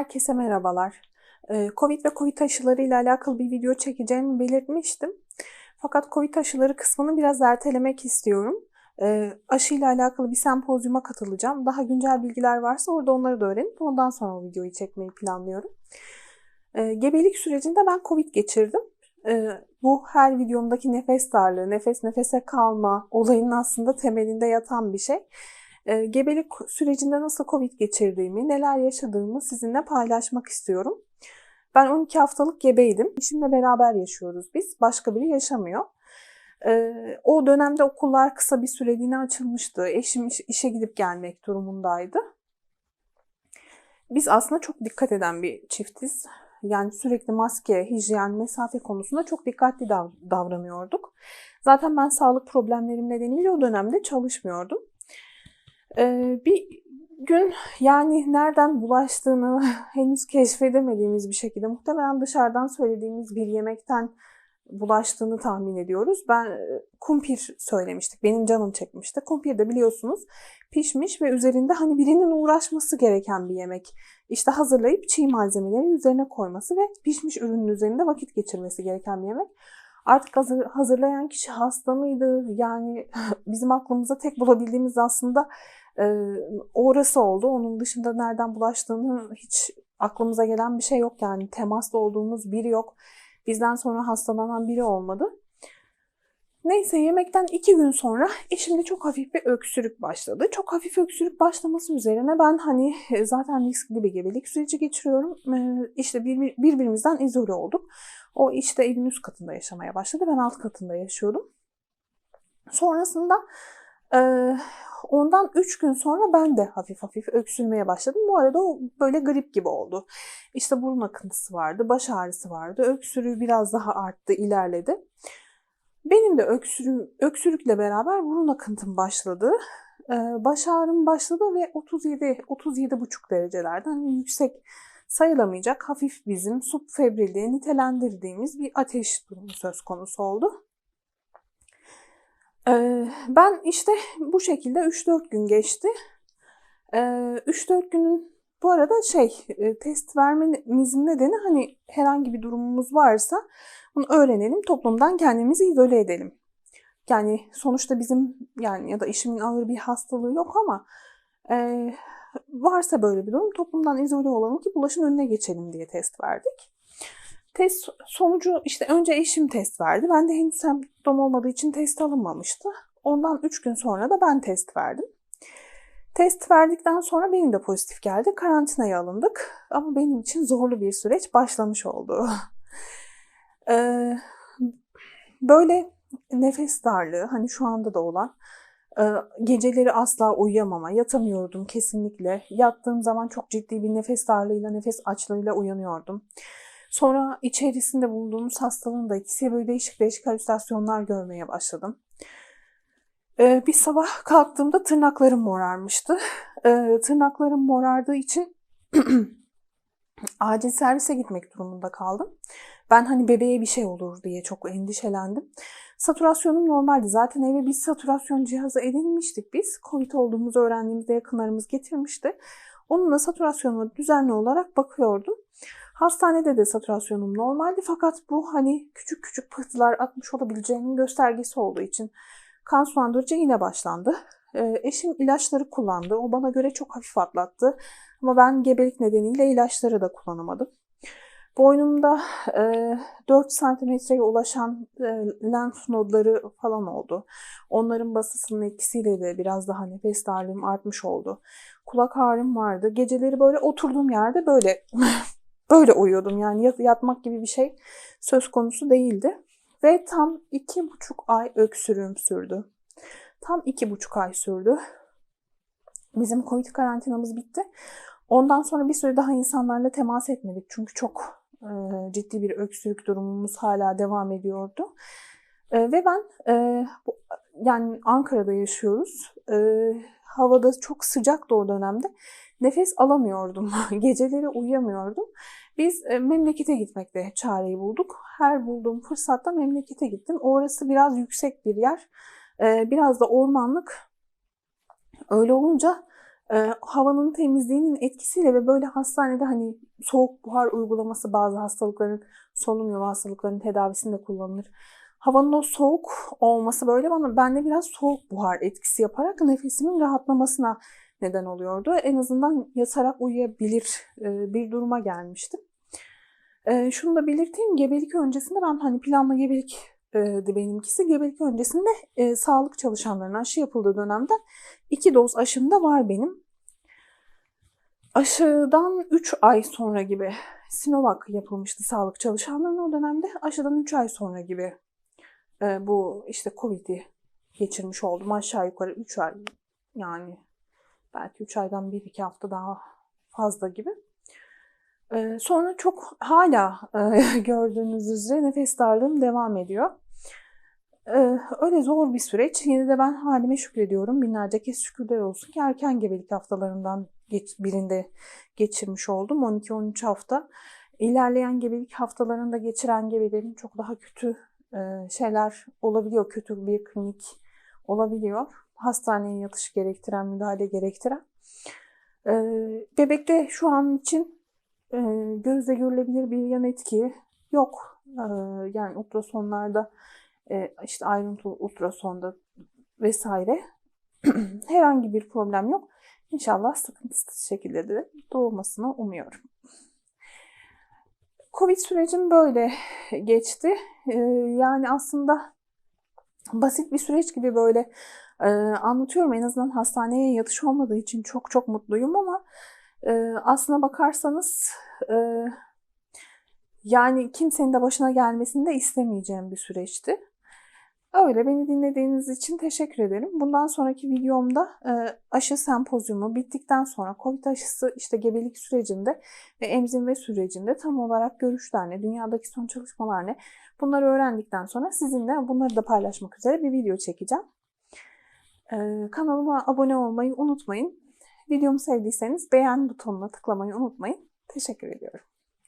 Herkese merhabalar. Ee, Covid ve Covid aşıları ile alakalı bir video çekeceğimi belirtmiştim. Fakat Covid aşıları kısmını biraz ertelemek istiyorum. Ee, aşı ile alakalı bir sempozyuma katılacağım. Daha güncel bilgiler varsa orada onları da öğrenip ondan sonra o videoyu çekmeyi planlıyorum. Ee, gebelik sürecinde ben Covid geçirdim. Bu her videomdaki nefes darlığı, nefes nefese kalma olayının aslında temelinde yatan bir şey. E, gebelik sürecinde nasıl Covid geçirdiğimi, neler yaşadığımı sizinle paylaşmak istiyorum. Ben 12 haftalık gebeydim. Eşimle beraber yaşıyoruz biz. Başka biri yaşamıyor. E, o dönemde okullar kısa bir süreliğine açılmıştı. Eşim işe gidip gelmek durumundaydı. Biz aslında çok dikkat eden bir çiftiz. Yani sürekli maske, hijyen, mesafe konusunda çok dikkatli dav- davranıyorduk. Zaten ben sağlık problemlerim nedeniyle o dönemde çalışmıyordum. Ee, bir gün yani nereden bulaştığını henüz keşfedemediğimiz bir şekilde muhtemelen dışarıdan söylediğimiz bir yemekten bulaştığını tahmin ediyoruz. Ben e, kumpir söylemiştik. Benim canım çekmişti. Kumpir de biliyorsunuz pişmiş ve üzerinde hani birinin uğraşması gereken bir yemek. İşte hazırlayıp çiğ malzemeleri üzerine koyması ve pişmiş ürünün üzerinde vakit geçirmesi gereken bir yemek. Artık hazır, hazırlayan kişi hasta mıydı? Yani bizim aklımıza tek bulabildiğimiz aslında orası oldu. Onun dışında nereden bulaştığını hiç aklımıza gelen bir şey yok. Yani temaslı olduğumuz biri yok. Bizden sonra hastalanan biri olmadı. Neyse yemekten iki gün sonra eşimde çok hafif bir öksürük başladı. Çok hafif öksürük başlaması üzerine ben hani e, zaten riskli bir gebelik süreci geçiriyorum. İşte bir, birbirimizden izole olduk. O işte evin üst katında yaşamaya başladı. Ben alt katında yaşıyordum. Sonrasında e, ondan 3 gün sonra ben de hafif hafif öksürmeye başladım. Bu arada o böyle grip gibi oldu. İşte burun akıntısı vardı, baş ağrısı vardı. Öksürüğü biraz daha arttı, ilerledi. Benim de öksürü, öksürükle beraber burun akıntım başladı. Ee, baş ağrım başladı ve 37 37,5 derecelerden hani yüksek sayılamayacak hafif bizim subfebril diye nitelendirdiğimiz bir ateş durumu söz konusu oldu. Ee, ben işte bu şekilde 3-4 gün geçti. 3-4 ee, günün bu arada şey e, test vermemizin nedeni hani herhangi bir durumumuz varsa bunu öğrenelim, toplumdan kendimizi izole edelim. Yani sonuçta bizim yani ya da eşimin ağır bir hastalığı yok ama e, varsa böyle bir durum toplumdan izole olalım ki bulaşın önüne geçelim diye test verdik. Test sonucu işte önce eşim test verdi. Ben de henüz semptom olmadığı için test alınmamıştı. Ondan 3 gün sonra da ben test verdim. Test verdikten sonra benim de pozitif geldi. Karantinaya alındık. Ama benim için zorlu bir süreç başlamış oldu. Böyle nefes darlığı hani şu anda da olan geceleri asla uyuyamama, yatamıyordum kesinlikle. Yattığım zaman çok ciddi bir nefes darlığıyla, nefes açlığıyla uyanıyordum. Sonra içerisinde bulunduğumuz hastalığın da etkisiyle böyle değişik değişik halüsinasyonlar görmeye başladım. Ee, bir sabah kalktığımda tırnaklarım morarmıştı. Ee, tırnaklarım morardığı için acil servise gitmek durumunda kaldım. Ben hani bebeğe bir şey olur diye çok endişelendim. Saturasyonum normaldi. Zaten eve bir saturasyon cihazı edinmiştik biz. Covid olduğumuzu öğrendiğimizde yakınlarımız getirmişti. Onunla saturasyonuma düzenli olarak bakıyordum. Hastanede de saturasyonum normaldi fakat bu hani küçük küçük pıhtılar atmış olabileceğinin göstergesi olduğu için kan sulandırıcı yine başlandı. E, eşim ilaçları kullandı. O bana göre çok hafif atlattı. Ama ben gebelik nedeniyle ilaçları da kullanamadım. Boynumda e, 4 santimetreye ulaşan e, lenf nodları falan oldu. Onların basısının etkisiyle de biraz daha nefes darlığım artmış oldu. Kulak ağrım vardı. Geceleri böyle oturduğum yerde böyle böyle uyuyordum. Yani yatmak gibi bir şey söz konusu değildi. Ve tam iki buçuk ay öksürüğüm sürdü. Tam iki buçuk ay sürdü. Bizim Covid karantinamız bitti. Ondan sonra bir süre daha insanlarla temas etmedik. Çünkü çok e, ciddi bir öksürük durumumuz hala devam ediyordu. E, ve ben e, bu, yani Ankara'da yaşıyoruz. E, havada çok sıcaktı o dönemde. Nefes alamıyordum. Geceleri uyuyamıyordum. Biz e, memlekete gitmekte çareyi bulduk. Her bulduğum fırsatta memlekete gittim. Orası biraz yüksek bir yer. E, biraz da ormanlık. Öyle olunca e, havanın temizliğinin etkisiyle ve böyle hastanede hani soğuk buhar uygulaması bazı hastalıkların solunum yolu hastalıkların tedavisinde kullanılır. Havanın o soğuk olması böyle bana bende biraz soğuk buhar etkisi yaparak nefesimin rahatlamasına neden oluyordu. En azından yatarak uyuyabilir e, bir duruma gelmiştim. E, şunu da belirteyim gebelik öncesinde ben hani planlı gebelik e, benimkisi. Gebelik öncesinde e, sağlık çalışanlarına aşı yapıldığı dönemde iki doz aşım da var benim. Aşıdan 3 ay sonra gibi Sinovac yapılmıştı sağlık çalışanlarına o dönemde. Aşıdan 3 ay sonra gibi e, bu işte Covid'i geçirmiş oldum. Aşağı yukarı 3 ay yani belki 3 aydan 1-2 hafta daha fazla gibi. E, sonra çok hala e, gördüğünüz üzere nefes darlığım devam ediyor. E, öyle zor bir süreç. Yine de ben halime şükrediyorum. Binlerce kez şükürler olsun ki erken gebelik haftalarından geç, birinde geçirmiş oldum. 12-13 hafta. İlerleyen gebelik haftalarında geçiren gebelerin çok daha kötü e, şeyler olabiliyor. Kötü bir klinik olabiliyor. Hastaneye yatış gerektiren, müdahale gerektiren. E, bebekte şu an için e, gözle görülebilir bir yan etki yok. Yani ultrasonlarda işte ayrıntılı ultrasonda vesaire herhangi bir problem yok. İnşallah sıkıntısız şekilde de doğmasını umuyorum. Covid sürecim böyle geçti. Yani aslında basit bir süreç gibi böyle anlatıyorum. En azından hastaneye yatış olmadığı için çok çok mutluyum ama aslına bakarsanız yani kimsenin de başına gelmesini de istemeyeceğim bir süreçti. Öyle beni dinlediğiniz için teşekkür ederim. Bundan sonraki videomda e, aşı sempozyumu bittikten sonra COVID aşısı işte gebelik sürecinde ve emzirme sürecinde tam olarak görüşler ne, dünyadaki son çalışmalar ne bunları öğrendikten sonra sizinle bunları da paylaşmak üzere bir video çekeceğim. E, kanalıma abone olmayı unutmayın. Videomu sevdiyseniz beğen butonuna tıklamayı unutmayın. Teşekkür ediyorum.